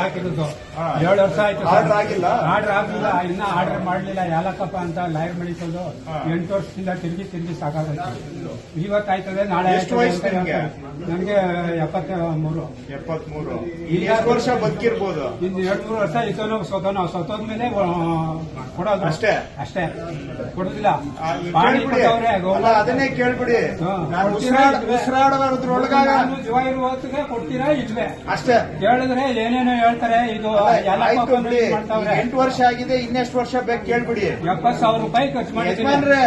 ಹಾಕಿರೋದು. ಏಳು ವರ್ಷ ಆಯ್ತು ಆರ್ಡರ್ ಆಗಿಲ್ಲ? ಆರ್ಡರ್ ಆಗಿಲ್ಲ. ಇನ್ನ ಆರ್ಡರ್ ಮಾಡ್ಲಿಲ್ಲ. ಯಾಲಕ್ಕಪ್ಪ ಅಂತ ಮಳಿಸೋದು ಹಾ. ಎಂಟು ವರ್ಷದಿಂದ ತಿರುಗಿ ತಿರುಗಿ ಸಾಕಾಗುತ್ತೆ ಇವತ್ತಾಯ್ತದೆ ನಾಳೆ. ನನಗೆ ಎಪ್ಪತ್ತ ಮೂರು ಎಪ್ಪತ್ಮೂರು ವರ್ಷ ಬದುಕಿರ್ಬೋದು? ಇನ್ನು ಎರಡು ಮೂರು ವರ್ಷ ಇದ್ದೋನು ಸೋತೋನು ಸೋತೋದ್ಮೇಲೆ ಆ, ಕೊಡೋದು. ಅಷ್ಟೇ? ಅಷ್ಟೇ. ಕೊಡುದಿಲ್ಲ. ಅದನ್ನೇ ಕೇಳ್ಬಿಡಿ? ಉಸಿರಾಡೋದ್ರೊಳಗಾಗ ಜೀವ ಇರುವ ಕೊಡ್ತೀರಾ ಇಲ್ವೇ? ಅಷ್ಟೇ. ಕೇಳಿದ್ರೆ ಏನೇನೋ ಹೇಳ್ತಾರೆ ಇದು ಎಂಟು ವರ್ಷ ಆಗಿದೆ ಇನ್ನೆಷ್ಟು ವರ್ಷ ಬೇಕು ಕೇಳ್ಬಿಡಿ. ಎಪ್ಪತ್ತು ಸಾವಿರ ರೂಪಾಯಿ ಖರ್ಚು ಮಾಡಿದ್ದೀನಿ.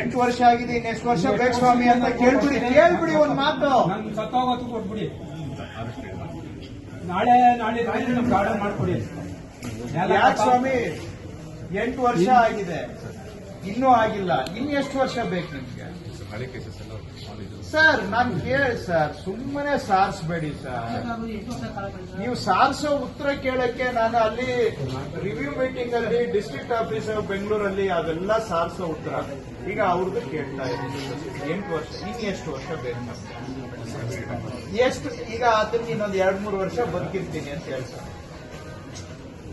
ಎಂಟು ವರ್ಷ ಆಗಿದೆ ಇನ್ನೆಷ್ಟು ವರ್ಷ ಬೇಕು ಸ್ವಾಮಿ ಅಂತ ಕೇಳ್ಬಿಡಿ ಕೇಳ್ಬಿಡಿ ಒಂದ್ ಮಾತು. ಸತ್ತೋಗೋತ್ತು ಕೊಟ್ಬಿಡಿ. ನಾಳೆ ನಾಳೆ ನಮ್ಗೆ ಆರ್ಡರ್ ಮಾಡ್ಕೊಡಿ. ಯಾಕೆ ಸ್ವಾಮಿ? ಎಂಟು ವರ್ಷ ಆಗಿದೆ. ಇನ್ನೂ ಆಗಿಲ್ಲ. ಇನ್ನು ಎಷ್ಟು ವರ್ಷ ಬೇಕು ನಿಮ್ಗೆ? ಸರ್ ನಾನು ಕೇಳಿ ಸರ್ ಸುಮ್ಮನೆ ಸಾರಿಸ್ಬೇಡಿ ಸರ್ ನೀವು ಸಾರಿಸೋ ಉತ್ತರ ಕೇಳಕ್ಕೆ ನಾನು ಅಲ್ಲಿ ರಿವ್ಯೂ ಮೀಟಿಂಗ್ ಅಲ್ಲಿ ಡಿಸ್ಟ್ರಿಕ್ಟ್ ಆಫೀಸ್ ಬೆಂಗಳೂರಲ್ಲಿ ಅದೆಲ್ಲ ಸಾರಿಸೋ ಉತ್ತರ. ಈಗ ಅವ್ರದ್ದು ಕೇಳ್ತಾ ಇದ್ದೀನಿ. ಎಂಟು ವರ್ಷ, ಇನ್ನು ಎಷ್ಟು ವರ್ಷ ಬೇಕು? ಎಷ್ಟು, ಈಗ ಅದನ್ನ ಇನ್ನೊಂದು ಎರಡು, ಮೂರು ವರ್ಷ ಬದುಕಿರ್ತೀನಿ ಅಂತ ಹೇಳ್ತಾರೆ.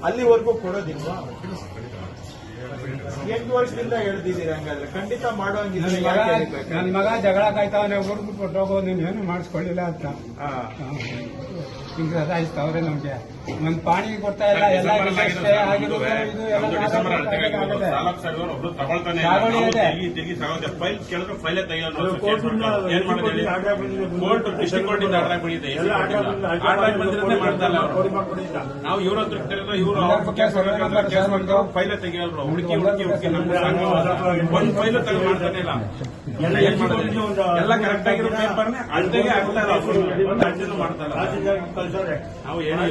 ಅಲ್ಲಿವರೆಗೂ ಕೊಡೋದಿಲ್ವಾ? ಎಂಟು ವರ್ಷದಿಂದ ಹೇಳ್ದಿದ್ದೀರಿ ಹಂಗಾದ್ರೆ ಖಂಡಿತ ಮಗ ಯಾಕೆ ಹೇಳ್ಬೇಕು? ನನ್ನ ಮಗ ಜಗಳ ಕಾಯ್ತಾವನೆ ಹುಡುಗ ಕೊಟ್ಟೋಗೋ ನೀನ್ ಏನು ಮಾಡಿಸ್ಕೊಳ್ಳಿಲ್ಲ ಅಂತ ಹಾ. ಹಿಂಗೆ ನಮ್ಗೆ ಒಂದ್ ಪಾಣಿ ಕೊಡ್ತಾ ಇಲ್ಲ ಎಲ್ಲ ಡಿಸೆಂಬರ್ ಆಗಿರೋದು, ಇದು ಎಲ್ಲ ನಮ್ದು ಡಿಸೆಂಬರ್. ಸಾಲ ಸಾಗಿದವ್ರು ಒಬ್ರು ತಗೊಳ್ತಾನೆ ಇಲ್ಲ. ಸಾಗುವಳಿ ನಾವು ಇದೆ. ತಿರುಗಿ ತಿರುಗಿ ಸಾಗೋದೆ. ಫೈಲ್ ಕೇಳಿದ್ರೆ ಫೈಲೇ ತೆಗಿಯೋದು ನಾವು ಕೇಸ್ ಮಾಡ್ಕೊಳ್ಳೋದು. ಏನ್ ಮಾಡೋದು ಹೇಳಿ? ಕೋರ್ಟ್ ಡಿಸ್ಟ್ರಿಕ್ಟ್ ಕೋರ್ಟ್ ಇಂದ ಆರ್ಡರ್ ಬಂದಿದೆ ಆರ್ಡರ್ ಬಂದಿರೋದೇ ಮಾಡ್ತಾ ಇಲ್ಲ ಅವರು ನಾವು ಇವ್ರ ಹತ್ರ ಕರೆದ್ರೆ ಇವರು ಅವ್ರ ಕೇಸ್ ಕೇಸ್ ಫೈಲೇ ತೆಗಿಯೋರು ಹುಡುಕಿ ಹುಡುಕಿ ನಮ್ಗೆ ಸಾಕು. ಒಂದ್ ಫೈಲ್ ತಂದು ಮಾಡ್ತಾನೆ ಇಲ್ಲ. ಎಲ್ಲ ಕರೆಕ್ಟ್ ಆಗಿರೋ ಪೇಪರ್ನೇ ಅಳ್ತೆಗೆ ಆಗ್ತಾ ಇಲ್ಲ. ಮಾಡ್ತಾ ಇಲ್ಲ. ನಾವು ಏನು